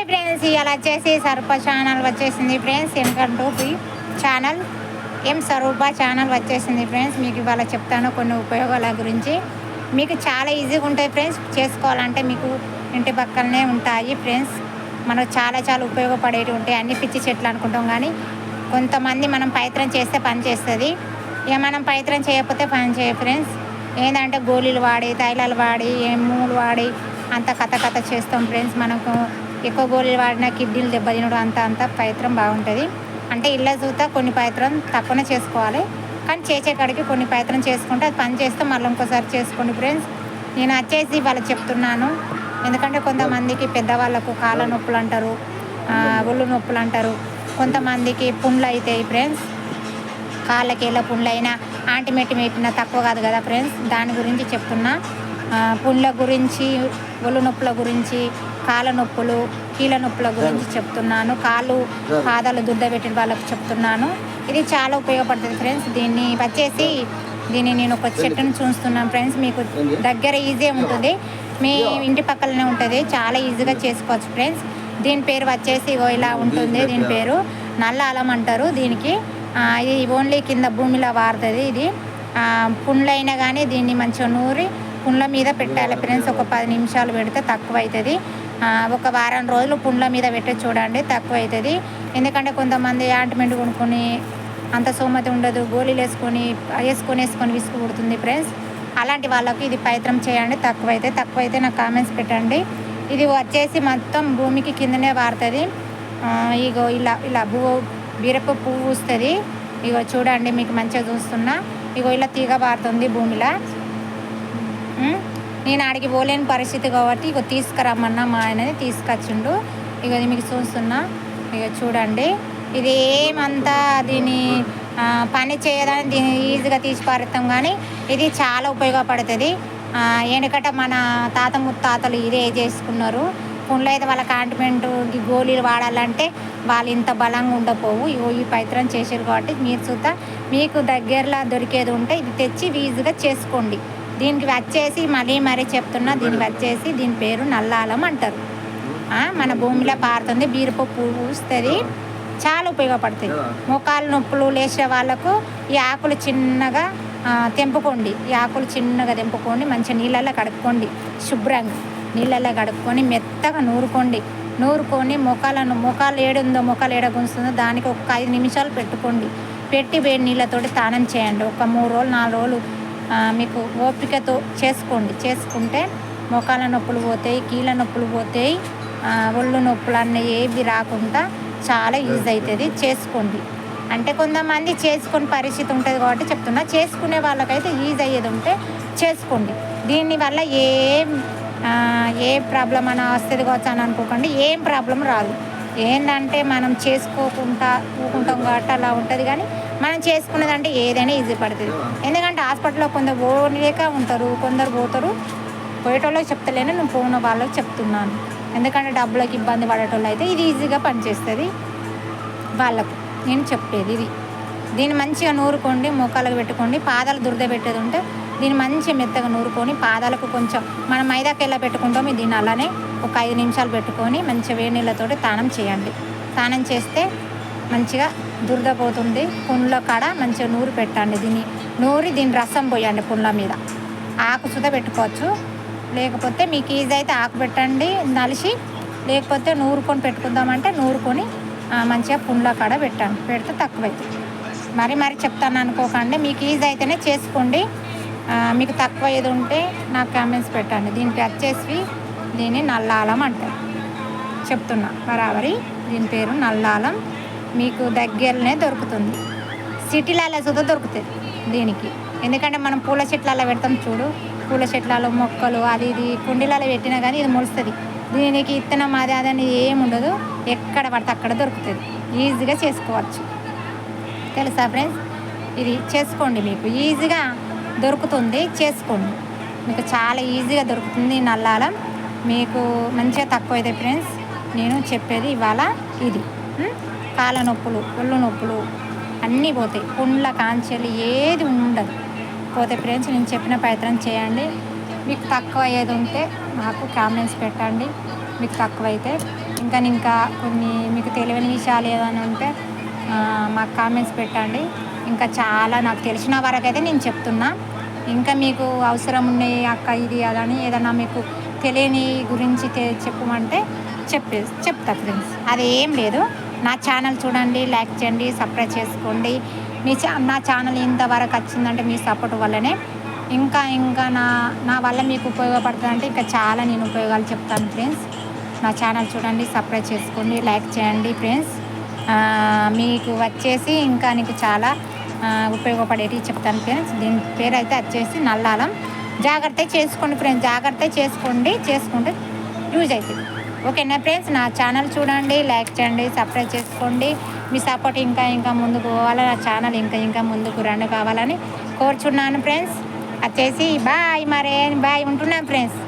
Hi friends ఇవాళ వచ్చేసి Sarupa channel వచ్చేసింది ఫ్రెండ్స్. ఎందుకంటూ ఛానల్. ఎం సరూప ఛానల్ వచ్చేసింది ఫ్రెండ్స్. మీకు ఇవాళ చెప్తాను కొన్ని ఉపయోగాల గురించి. మీకు చాలా ఈజీగా ఉంటాయి ఫ్రెండ్స్. చేసుకోవాలంటే మీకు ఇంటి పక్కనే ఉంటాయి ఫ్రెండ్స్. మనకు చాలా చాలా ఉపయోగపడేవి ఉంటాయి. అన్ని పిచ్చి చెట్లు అనుకుంటాం కానీ కొంతమంది మనం ప్రయత్నం చేస్తే పని చేస్తుంది. ఇక మనం ప్రయత్నం చేయకపోతే పని చేయ ఫ్రెండ్స్. ఏంటంటే గోళీలు వాడి తైలాలు వాడి మూలు వాడి అంత కథ కథ చేస్తాం ఫ్రెండ్స్. మనకు ఎక్కువ గోళీలు వాడిన కిడ్నీలు దెబ్బతినడం అంత అంత పవిత్రం బాగుంటుంది. అంటే ఇళ్ళ చూత కొన్ని పవిత్రం తక్కువనే చేసుకోవాలి. కానీ చేసే కాడికి కొన్ని పవిత్రం చేసుకుంటే అది పని చేస్తే మళ్ళీ ఇంకోసారి చేసుకోండి ఫ్రెండ్స్. నేను వచ్చేసి వాళ్ళకి చెప్తున్నాను. ఎందుకంటే కొంతమందికి పెద్దవాళ్ళకు కాళ్ళ నొప్పులు అంటారు ఒళ్ళు నొప్పులు అంటారు. కొంతమందికి పుండ్లు అవుతాయి ఫ్రెండ్స్. కాళ్ళకి ఎలా పుండ్లు అయినా ఆంటిమెట్టి మేపినా తక్కువ కాదు కదా ఫ్రెండ్స్. దాని గురించి చెప్తున్నా. పుండ్ల గురించి ఒళ్ళు నొప్పుల గురించి కాళ్ళ నొప్పులు కీళ్ళ నొప్పుల గురించి చెప్తున్నాను. కాళ్ళు పాదాలు దుద్ద పెట్టిన వాళ్ళకి చెప్తున్నాను. ఇది చాలా ఉపయోగపడుతుంది ఫ్రెండ్స్ దీన్ని వచ్చేసి దీన్ని నేను ఒక చెట్టును చూస్తున్నాను ఫ్రెండ్స్ మీకు దగ్గర ఈజీ ఉంటుంది. మీ ఇంటి పక్కలనే ఉంటుంది. చాలా ఈజీగా చేసుకోవచ్చు ఫ్రెండ్స్ దీని పేరు వచ్చేసి ఇగో ఇలా ఉంటుంది. దీని పేరు నల్ల అలం అంటారు దీనికి. ఇది ఓన్లీ కింద భూమిలో వారుతుంది ఇది. పుండ్లైనా కానీ దీన్ని మంచిగా నూరి పుండ్ల మీద పెట్టాలి ఫ్రెండ్స్ ఒక పది నిమిషాలు పెడితే తక్కువ అవుతుంది ఒక వారం రోజులు పుండ్ల మీద పెట్టి చూడండి తక్కువ అవుతుంది ఎందుకంటే కొంతమంది ఆయింట్మెంట్ కొనుక్కొని అంత సోమతి ఉండదు గోళీలు వేసుకొని వేసుకొని వేసుకొని విసుగు పుడుతుంది ఫ్రెండ్స్. అలాంటి వాళ్ళకి ఇది ప్రయత్నం చేయండి తక్కువ అయితే తక్కువ అయితే నాకు కామెంట్స్ పెట్టండి. ఇది వచ్చేసి మొత్తం భూమికి కిందనే వారుతుంది. ఇగో ఇలా ఇలా భూ బీరప్ప పువ్వు వస్తుంది. ఇగో చూడండి మీకు మంచిగా చూస్తున్నా. ఇగో ఇలా తీగ పారుతుంది భూమిలో. నేను ఆడికి పోలేని పరిస్థితి కాబట్టి ఇక తీసుకురమ్మన్నా మా ఆయనని తీసుకొచ్చిండు. ఇక అది మీకు చూస్తున్నా. ఇక చూడండి. ఇది ఏమంతా దీని పని చేయదని దీన్ని ఈజీగా తీసి పారుతాం కానీ ఇది చాలా ఉపయోగపడుతుంది. ఎందుకంటే మన తాత ముత్తాతలు ఇదే చేసుకున్నారు. పుండ్లు అయితే వాళ్ళ కాంటిమెంట్ గోళీలు వాడాలంటే వాళ్ళు ఇంత బలంగా ఉండపోవు. ఇగో ఈ పైత్రం చేసారు కాబట్టి మీరు చూద్దా మీకు దగ్గరలో దొరికేది ఉంటే ఇది తెచ్చి ఈజీగా చేసుకోండి. దీనికి వచ్చేసి మళ్ళీ మరీ చెప్తున్నా దీనికి వచ్చేసి దీని పేరు నల్లాలం అంటారు. మన భూమిలో పారుతుంది బీరపప్పు పూస్తుంది చాలా ఉపయోగపడుతుంది. మోకాలు నొప్పులు లేచే వాళ్ళకు ఈ ఆకులు చిన్నగా తెంపుకోండి. ఈ ఆకులు చిన్నగా తెంపుకోండి మంచిగా నీళ్ళల్లో కడుక్కోండి శుభ్రంగా నీళ్ళల్లో కడుక్కొని మెత్తగా నూరుకోండి. నూరుకొని మొఖాలను మొఖాలు ఏడుందో మొఖాలు ఏడ గుంస్తుందో దానికి ఒక ఐదు నిమిషాలు పెట్టుకోండి. పెట్టి వేడి నీళ్ళతోటి స్నానం చేయండి. ఒక మూడు రోజులు నాలుగు రోజులు మీకు ఓపికతో చేసుకోండి. చేసుకుంటే మోకాల నొప్పులు పోతాయి కీళ్ళ నొప్పులు పోతాయి ఒళ్ళు నొప్పులు అన్నీ ఏవి రాకుండా చాలా యూజ్ అవుతుంది చేసుకోండి. అంటే కొంతమంది చేసుకుని పరిస్థితి ఉంటుంది కాబట్టి చెప్తున్నా. చేసుకునే వాళ్ళకైతే యూజ్ అయ్యేది ఉంటే చేసుకోండి. దీనివల్ల ఏం ఏ ప్రాబ్లం అని వస్తుంది కావచ్చు అని అనుకోకండి. ఏం ప్రాబ్లం రాదు. ఏంటంటే మనం చేసుకోకుండా ఊకుంటాం కాబట్టి అలా ఉంటుంది కానీ మనం చేసుకున్నదంటే ఏదైనా ఈజీ పడుతుంది. ఎందుకంటే హాస్పిటల్లో కొందరు పోలేక ఉంటారు కొందరు పోతారు. పోయేటోళ్ళకి చెప్తలేను నేను పోయిన వాళ్ళకి చెప్తున్నాను. ఎందుకంటే డబ్బులకు ఇబ్బంది పడేటోళ్ళు అయితే ఇది ఈజీగా పనిచేస్తుంది. వాళ్ళకు నేను చెప్పేది ఇది. దీన్ని మంచిగా నూరుకోండి మోకాలకు పెట్టుకోండి పాదాలు దురద పెట్టేది ఉంటే దీన్ని మంచిగా మెత్తగా నూరుకొని పాదాలకు కొంచెం మనం మైదాకి ఎలా పెట్టుకుంటామో దీన్ని అలానే ఒక ఐదు నిమిషాలు పెట్టుకొని మంచిగా వేడి నీళ్ళతోటి స్నానం చేయండి. స్నానం చేస్తే మంచిగా దురద పోతుంది పుండ్ల కాడ మంచిగా నూరు పెట్టండి దీన్ని. నూరి దీని రసం పోయండి పుండ్ల మీద. ఆకు సుత పెట్టుకోవచ్చు. లేకపోతే మీకు ఈజీ అయితే ఆకు పెట్టండి నలిసి లేకపోతే నూరుకొని పెట్టుకుందామంటే నూరుకొని మంచిగా పుండ్ల కాడ పెట్టండి. పెడితే తక్కువ అవుతుంది మరి మరి చెప్తాను అనుకోకండి మీకు ఈజీ అయితేనే చేసుకోండి. మీకు తక్కువ ఏది ఉంటే నాకు కామెంట్స్ పెట్టండి. దీనికి వచ్చేసి దీన్ని నల్లాలం అంటారు. చెప్తున్నా బరాబరి. దీని పేరు నల్లాలం. మీకు దగ్గరనే దొరుకుతుంది. సిటీలలో చూద్దా దొరుకుతుంది దీనికి. ఎందుకంటే మనం పూల చెట్లలో పెడతాం చూడు. పూల చెట్లలో మొక్కలు అది ఇది కుండీలలో పెట్టినా కానీ ఇది మొలుస్తుంది. దీనికి ఇత్తనం అది అది అనేది ఏముండదు ఎక్కడ పడితే అక్కడ దొరుకుతుంది. ఈజీగా చేసుకోవచ్చు. తెలుసా ఫ్రెండ్స్? ఇది చేసుకోండి మీకు. ఈజీగా దొరుకుతుంది చేసుకోండి. మీకు చాలా ఈజీగా దొరుకుతుంది నల్లాలం. మీకు మంచిగా తక్కువ అయితే ఫ్రెండ్స్ నేను చెప్పేది ఇవాళ ఇది. కాళ్ళ నొప్పులు ఒళ్ళు నొప్పులు అన్నీ పోతాయి. పుండ్ల కాంచెలు ఏది ఉండదు. పోతే ఫ్రెండ్స్ నేను చెప్పిన ప్రయత్నం చేయండి. మీకు తక్కువ ఏది ఉంటే నాకు కామెంట్స్ పెట్టండి. మీకు తక్కువ అయితే ఇంకా ఇంకా కొన్ని మీకు తెలియని విషయాలు ఏదైనా ఉంటే మాకు కామెంట్స్ పెట్టండి. ఇంకా చాలా నాకు తెలిసిన వరకు అయితే నేను చెప్తున్నా. ఇంకా మీకు అవసరం ఉన్నాయి అక్క ఇది అదని ఏదైనా మీకు తెలియని గురించి తె- చెప్పమంటే చెప్పే చెప్తా ఫ్రెండ్స్. అదేం లేదు. నా ఛానల్ చూడండి లైక్ చేయండి సబ్స్క్రైబ్ చేసుకోండి. మీ నా ఛానల్ ఇంతవరకు వచ్చిందంటే మీ సపోర్ట్ వల్లనే ఇంకా ఇంకా నా నా వల్ల మీకు ఉపయోగపడుతుందంటే ఇంకా చాలా నేను ఉపయోగాలు చెప్తాను ఫ్రెండ్స్ నా ఛానల్ చూడండి సబ్స్క్రైబ్ చేసుకోండి లైక్ చేయండి ఫ్రెండ్స్ మీకు వచ్చేసి ఇంకా నీకు చాలా ఉపయోగపడేటివి చెప్తాను ఫ్రెండ్స్ దీని పేరు అయితే వచ్చేసి నల్లాలం. జాగ్రత్త చేసుకోండి ఫ్రెండ్స్ జాగ్రత్త చేసుకోండి చేసుకుంటే యూజ్ అవుతుంది. ఓకేనా ఫ్రెండ్స్ నా ఛానల్ చూడండి లైక్ చేయండి సబ్స్క్రైబ్ చేసుకోండి. మీ సపోర్ట్ ఇంకా ఇంకా ముందుకు పోవాలి నా ఛానల్ ఇంకా ఇంకా ముందుకు రన్ కావాలని కోరుచున్నాను ఫ్రెండ్స్. వచ్చేసి బాయ్ మరే బాయ్ ఉంటున్నాను ఫ్రెండ్స్.